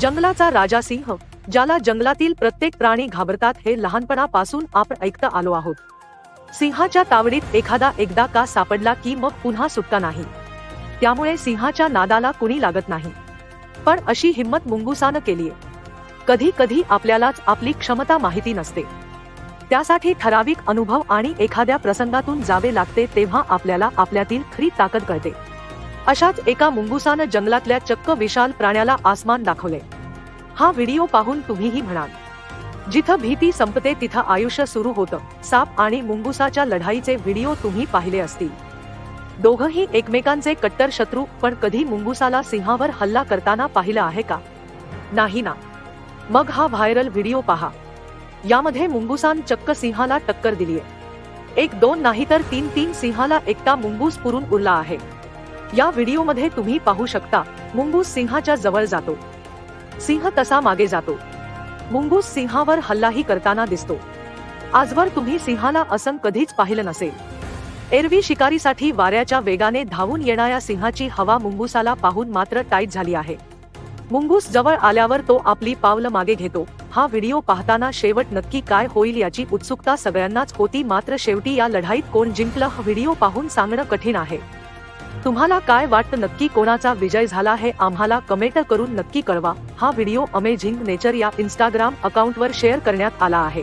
जंगलाचा राजा सिंह ज्याला जंगलातील प्रत्येक प्राणी घाबरतात हे लहानपणापासून आपण ऐकता आलो आहोत. सिंहाच्या तावडीत एखादा एकदा का सापडला की मग पुन्हा सुटका नाही. त्यामुळे सिंहाच्या नादाला कुणी लागत नाही. पण अशी हिंमत मुंगुसानं केलीये. कधी कधी आपल्यालाच आपली क्षमता माहिती नसते. त्यासाठी ठराविक अनुभव आणि एखाद्या प्रसंगातून जावे लागते तेव्हा आपल्याला आपल्यातील खरी ताकद कळते. अशाच एका मुंगुसानं जंगलातल्या चक्क विशाल प्राण्याला आसमान दाखवले. हा व्हिडिओ पाहून तुम्हीही म्हणाल जिथं भीती संपते तिथं आयुष्य सुरू होतं. साप आणि मुंगुसाच्या लढाईचे व्हिडिओ तुम्ही पाहिले असतील. दोघंही एकमेकांचे कट्टर शत्रू पण कधी मुंगुसाला सिंहावर हल्ला करताना पाहिलं आहे का? नाही ना. मग हा व्हायरल व्हिडिओ पहा. यामध्ये मुंगुसान चक्क सिंहाला टक्कर दिलीये. एक दोन नाही तर तीन तीन सिंहाला एकटा मुंगूस पुरून उरला आहे. या व्हिडिओमध्ये तुम्ही पाहू शकता मुंगूस सिंहाच्या जवळ जातो. सिंह तसा मागे जातो. मुंगूस सिंहावर हल्लाही करताना दिसतो. आजवर तुम्ही सिंहाला असं कधीच पाहिलं नसेल. एरवी शिकारीसाठी वाऱ्याच्या वेगाने धावून येणाऱ्या सिंहाची हवा मुंगूसाला पाहून मात्र टाईट झाली आहे. मुंगूस जवळ आल्यावर तो आपली पावलं मागे घेतो. हा व्हिडिओ पाहताना शेवट नक्की काय होईल याची उत्सुकता सगळ्यांनाच होती मात्र शेवटी या लढाईत कोण जिंकलं हा व्हिडिओ पाहून सांगणं कठीण आहे. तुम्हाला काय वाटतं नक्की कोणाचा विजय झाला हे आम्हाला कमेंट करून नक्की कळवा. हा व्हिडिओ अमेझिंग नेचर या इंस्टाग्राम अकाउंटवर शेअर करण्यात आला आहे.